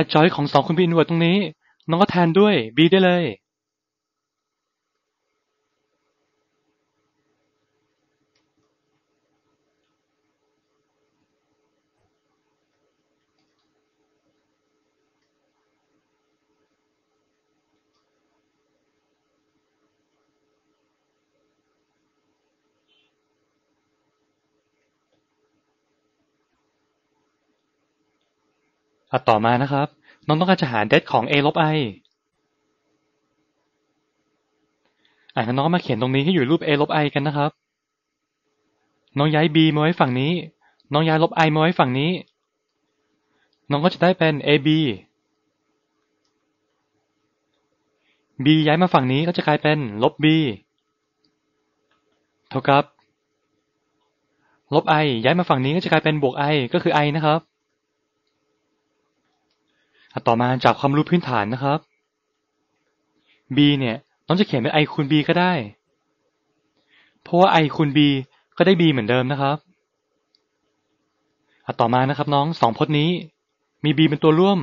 adjoint ของสองคูณ b inverse ตรงนี้ น้องก็แทนด้วย b ได้เลย อะต่อมานะครับ น้องต้องการจะหา det ของ a ลบ i อะน้องมาเขียนตรงนี้ให้อยู่รูป a ลบ i กันนะครับ น้องย้าย b มาไว้ฝั่งนี้ น้องย้ายลบ i มาไว้ฝั่งนี้ น้องก็จะได้เป็น ab b ย้ายมาฝั่งนี้ก็จะกลายเป็นลบ b เท่ากับ ลบ i ย้ายมาฝั่งนี้ก็จะกลายเป็นบวก i ก็คือ i นะครับ ต่อมาจากความรู้พื้นฐานนะครับ b เนี่ย น้องจะเขียนเป็น i คูณ b ก็ได้ เพราะว่า i คูณ b ก็ได้ b เหมือนเดิมนะครับอะต่อมานะครับ น้องสองพจน์นี้มี b เป็นตัวร่วม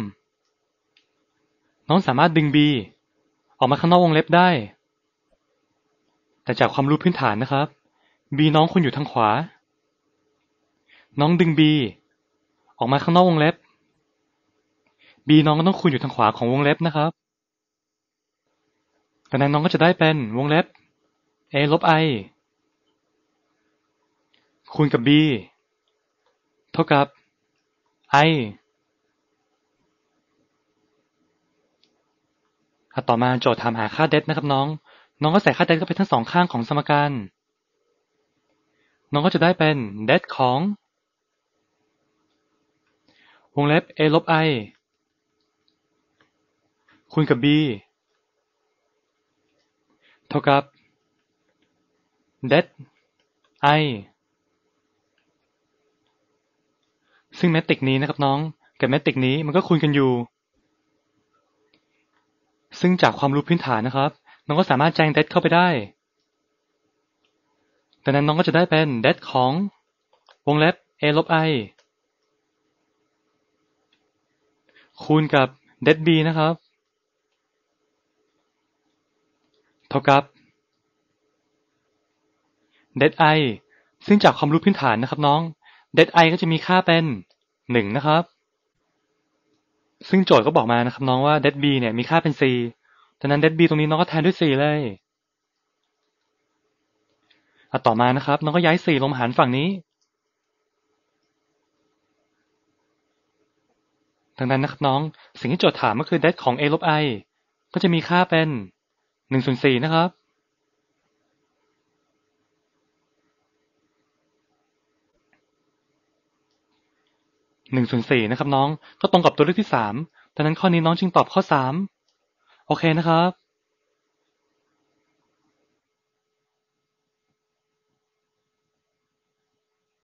น้องสามารถดึง b ออกมาข้างนอกวงเล็บได้ แต่จากความรู้พื้นฐานนะครับ b น้องควรอยู่ทางขวา น้องดึง b ออกมาข้างนอกวงเล็บ b น้องก็ต้องคูณอยู่ทางขวาของวงเล็บนะครับดังนั้นน้องก็จะได้เป็นวงเล็บ a ลบ i คูณกับ b เท่ากับ i ต่อมาโจทย์ถามหาค่าเดนะครับน้อง น้องก็ใส่ค่าเดเข้าไปทั้งสองข้างของสมการ น้องก็จะได้เป็นเดของ วงเล็บ a ลบ i คูณกับ b เท่ากับ det i ซึ่งแมตริกนี้นะครับน้อง กับแมตริกนี้มันก็คูณกันอยู่ ซึ่งจากความรู้พื้นฐานนะครับ น้องก็สามารถแจ้ง det เข้าไปได้ดังนั้นน้องก็จะได้เป็น det ของวงเล็บ a ลบ i คูณกับ det b นะครับ เท่ากับ det i ซึ่งจากความรู้พื้นฐานนะครับน้อง det i ก็จะมีค่าเป็นหนึ่งนะครับ ซึ่งโจทย์ก็บอกมานะครับน้องว่า det b เนี่ยมีค่าเป็น4ดังนั้น det b ตรงนี้น้องก็แทนด้วย4เลยอต่อมานะครับ น้องก็ย้าย4ลงหารฝั่งนี้ดังนั้นนะครับน้อง สิ่งที่โจทย์ถามก็คือ det ของ a ลบ i ก็จะมีค่าเป็น หนึ่งส่วนสี่นะครับ หนึ่งส่วนสี่นะครับน้อง ก็ตรงกับตัวเลือกที่สามดังนั้นข้อนี้น้องจึงตอบข้อสาม โอเคนะครับ